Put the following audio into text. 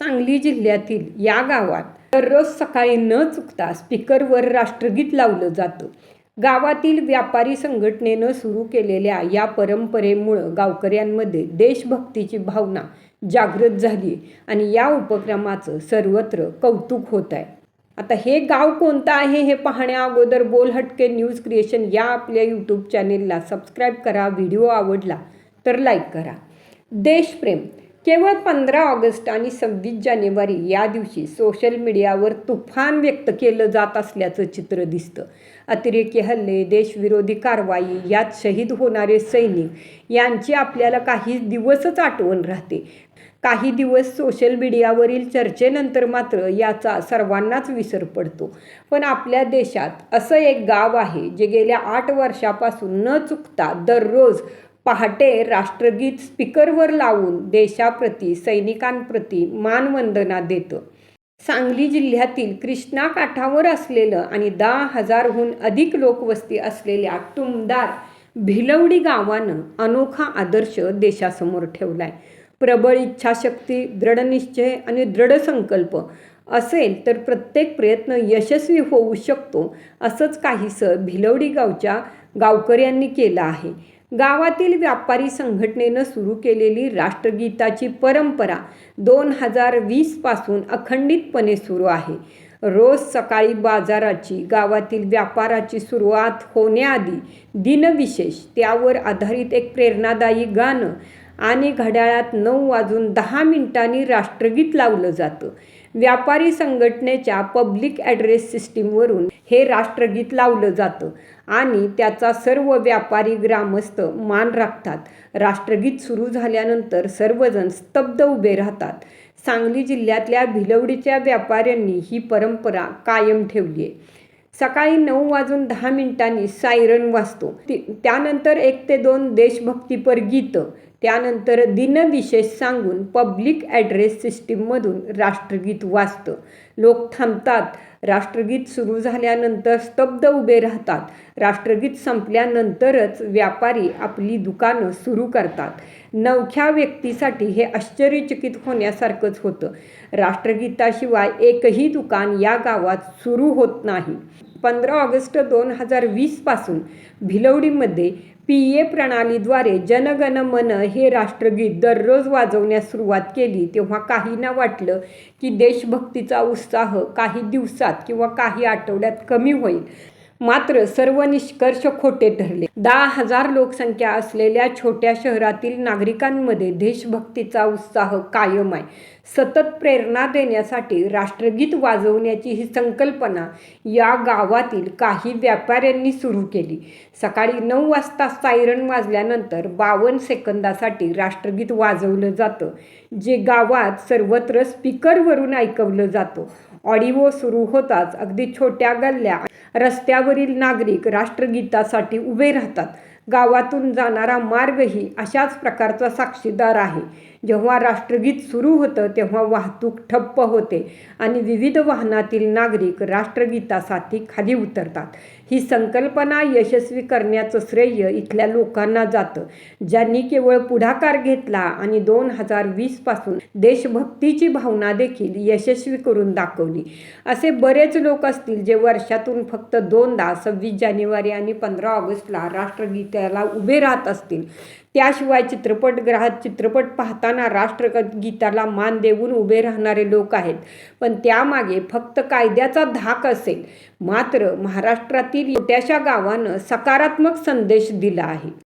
सांगली जिल्ह्यातील या गावात दररोज सकाळी न चुकता स्पीकरवर राष्ट्रगीत लावलं जातं. गावातील व्यापारी संघटनेनं सुरू केलेल्या या परंपरेमुळं गावकऱ्यांमध्ये देशभक्तीची भावना जागृत झाली आणि या उपक्रमाचं सर्वत्र कौतुक होत आहे. आता हे गाव कोणतं आहे हे पाहण्या अगोदर बोल हटके न्यूज क्रिएशन या आपल्या यूट्यूब चॅनेलला सबस्क्राईब करा व्हिडिओ आवडला तर लाईक करा. देशप्रेम केवळ पंधरा ऑगस्ट आणि सव्वीस जानेवारी या दिवशी सोशल मीडियावर तुफान व्यक्त केलं जात असल्याचं चित्र दिसतं. अतिरेकी हल्ले देशविरोधी कारवाई यात शहीद होणारे सैनिक यांची आपल्याला काही दिवसच आठवण राहते. काही दिवस सोशल मीडियावरील चर्चेनंतर मात्र याचा सर्वांनाच विसर पडतो. पण आपल्या देशात असं एक गाव आहे जे गेल्या आठ वर्षापासून न चुकता दररोज पहाटे राष्ट्रगीत स्पीकरवर लावून देशाप्रती सैनिकांप्रती मानवंदना देतं. सांगली जिल्ह्यातील कृष्णा काठावर असलेलं आणि दहा हजारहून अधिक लोकवस्ती असलेल्या टुमदार भिलवडी गावानं अनोखा आदर्श देशासमोर ठेवलाय. प्रबळ इच्छाशक्ती दृढनिश्चय आणि दृढ संकल्प असेल तर प्रत्येक प्रयत्न यशस्वी होऊ शकतो असंच काहीसं भिलवडी गावच्या गावकऱ्यांनी केलं आहे. गावातील व्यापारी संघटनेनं सुरू केलेली राष्ट्रगीताची परंपरा दोन हजार वीसपासून अखंडितपणे सुरू आहे. रोज सकाळी बाजाराची गावातील व्यापाराची सुरुवात होण्याआधी दिनविशेष त्यावर आधारित एक प्रेरणादायी गाणं आणि घड्याळात नऊ वाजून दहा मिनिटांनी राष्ट्रगीत लावलं जातं. व्यापारी संघटनेच्या पब्लिक ॲड्रेस सिस्टीमवरून हे राष्ट्रगीत लावलं जातं आणि त्याचा सर्व व्यापारी ग्रामस्थ मान राखतात. राष्ट्रगीत सुरू झाल्यानंतर सर्वजण स्तब्ध उभे राहतात. सांगली जिल्ह्यातल्या भिलवडीच्या व्यापाऱ्यांनी ही परंपरा कायम ठेवली आहे. सकाळी नऊ वाजून दहा मिनिटांनी सायरन वाजतो. त्यानंतर एक ते दोन देशभक्तीपर गीतं त्यानंतर दिनविशेष सांगून पब्लिक ॲड्रेस सिस्टीममधून राष्ट्रगीत वाजतं. लोक थांबतात. राष्ट्रगीत सुरू झाल्यानंतर स्तब्ध उभे राहतात. राष्ट्रगीत संपल्यानंतरच व्यापारी आपली दुकानं सुरू करतात. नवख्या व्यक्तीसाठी हे आश्चर्यचकित होण्यासारखंच होतं. राष्ट्रगीताशिवाय एकही दुकान या गावात सुरू होत नाही. पंधरा ऑगस्ट दोन हजार वीसपासून भिलवडीमध्ये पी ए प्रणालीद्वारे जनगण मन हे राष्ट्रगीत दररोज वाजवण्यास सुरुवात केली. तेव्हा काहींना वाटलं की देशभक्तीचा उत्साह काही दिवसात किंवा काही आठवड्यात कमी होईल. मात्र सर्व निष्कर्ष खोटे ठरले. दहा हजार लोकसंख्या असलेल्या छोट्या शहरातील नागरिकांमध्ये देशभक्तीचा उत्साह कायम आहे. सतत प्रेरणा देण्यासाठी राष्ट्रगीत वाजवण्याची ही संकल्पना या गावातील काही व्यापाऱ्यांनी सुरू केली. सकाळी नऊ वाजता सायरन वाजल्यानंतर बावन्न सेकंदासाठी राष्ट्रगीत वाजवलं जातं जे गावात सर्वत्र स्पीकरवरून ऐकवलं जातं. ऑडिओ सुरू होताच अगदी छोट्या गल्ल्या रस्त्यावरील नागरिक राष्ट्रगीतासाठी उभे राहतात. गावातून जाणारा मार्गही अशाच प्रकारचा साक्षीदार आहे. जेव्हा राष्ट्रगीत सुरू होतं तेव्हा वाहतूक ठप्प होते आणि विविध वाहनातील नागरिक राष्ट्रगीतासाठी खाली उतरतात. ही संकल्पना यशस्वी करण्याचं श्रेय इथल्या लोकांना जातं. ज्यांनी केवळ पुढाकार घेतला आणि दोन हजार वीसपासून देशभक्तीची भावना देखील यशस्वी करून दाखवली. असे बरेच लोक असतील जे वर्षातून फक्त फक्त दोनदा सव्वीस जानेवारी आणि पंधरा ऑगस्टला राष्ट्रगीताला उभे राहत असतील. त्याशिवाय चित्रपटगृहात चित्रपट पाहताना राष्ट्रगीताला मान देऊन उभे राहणारे लोक आहेत. पण त्यामागे फक्त कायद्याचा धाक असेल. मात्र महाराष्ट्रातील छोट्याशा गावानं सकारात्मक संदेश दिला आहे.